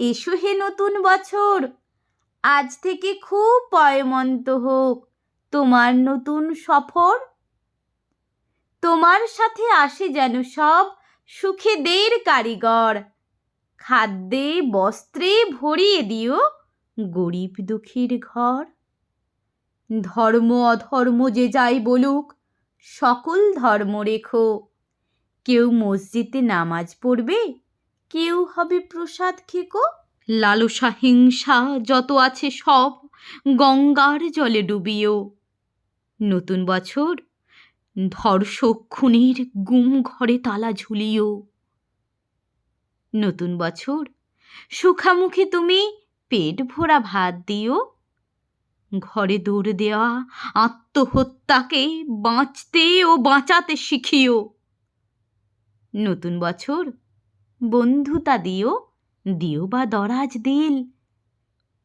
এসো হে নতুন বছর। আজ থেকে খুব পয়মন্ত হোক তোমার নতুন সফর। তোমার সাথে আসে যেন সব সুখেদের কারিগর। খাদ্যে, বস্ত্রে ভরিয়ে দিও গরিব দুঃখীর ঘর। ধর্ম অধর্ম যে যাই বলুক, সকল ধর্ম রেখো। কেউ মসজিদে নামাজ পড়বে কেউ হবে প্রসাদ খেকো? লালসা হিংসা যত আছে সব গঙ্গার জলে ডুবিও। নতুন বছর, ধর্ষক খুনের গুম ঘরে তালা ঝুলিও। নতুন বছর, সুখামুখে তুমি পেট ভরা ভাত দিও। ঘরে দৌড় দেওয়া আত্মহত্যাকে বাঁচতে ও বাঁচাতে শিখিও। নতুন বছর বন্ধুতা দিও দিও বা দরাজ দিল।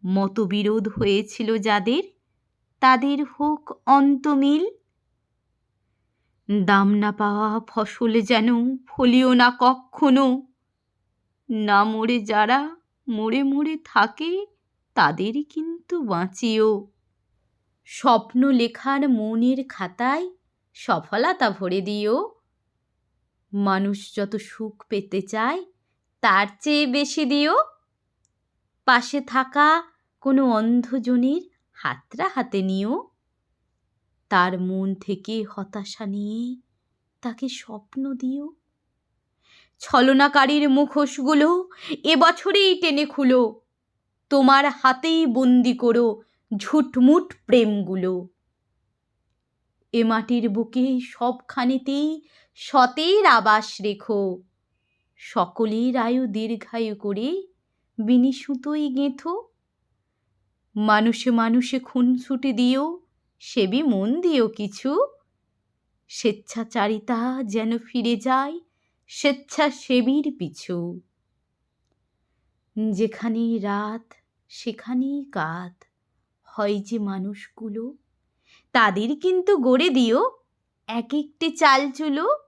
মতবিরোধ হয়েছিল যাদের, তাদের হোক অন্তমিল। দাম না পাওয়া ফসল যেন ফলিও না কখনো। না মরে যারা মরে মরে থাকে, তাদের কিন্তু বাঁচিও। স্বপ্ন লেখার মনের খাতায় সফলতা ভরে দিও। মানুষ যত সুখ পেতে চায়, তার চেয়ে বেশি দিও। পাশে থাকা কোনো অন্ধজনের হাতরা হাতে নিও। তার মন থেকে হতাশা নিয়ে তাকে স্বপ্ন দিও। ছলনাকারীর মুখোশগুলো এবছরেই টেনে খুলো। তোমার হাতেই বন্দি করো ঝুটমুট প্রেমগুলো। এ মাটির বুকে সবখানেতেই সতের আবাস রেখো। সকলের আয়ু দীর্ঘায়ু করে বিনি সুতোই গেঁথো। মানুষে মানুষে খুন ছুটে দিও, সেবি মন দিও কিছু। স্বেচ্ছাচারিতা যেন ফিরে যায় স্বেচ্ছাসেবীর পিছু। যেখানেই রাত সেখানেই কাত। হয় যে মানুষগুলো, তাদের কিন্তু গড়ে দিও এক একটি চাল চুলো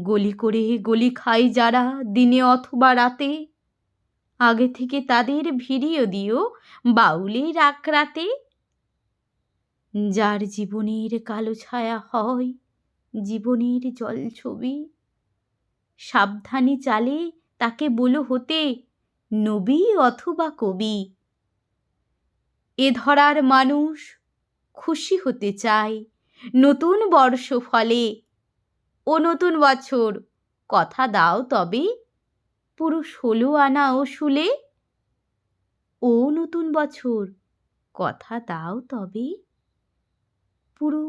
গলি করে গলি খায় যারা, দিনে অথবা রাতে। আগে থেকে তাদের ভিড়িয়ে দিও বাউলের রাতে যার জীবনের কালো ছায়া হয়, জীবনের জল ছবি। সাবধানে চালে তাকে বলো হতে, নবী অথবা কবি। এ ধরার মানুষ খুশি হতে চায় নতুন বর্ষ ফলে ও নতুন বছর। কথা দাও তবে পুরো ষোলো আনা ও শুলে। ও নতুন বছর। কথা দাও তবে পুরো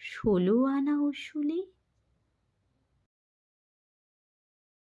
ষোলো আনা ও শুলে।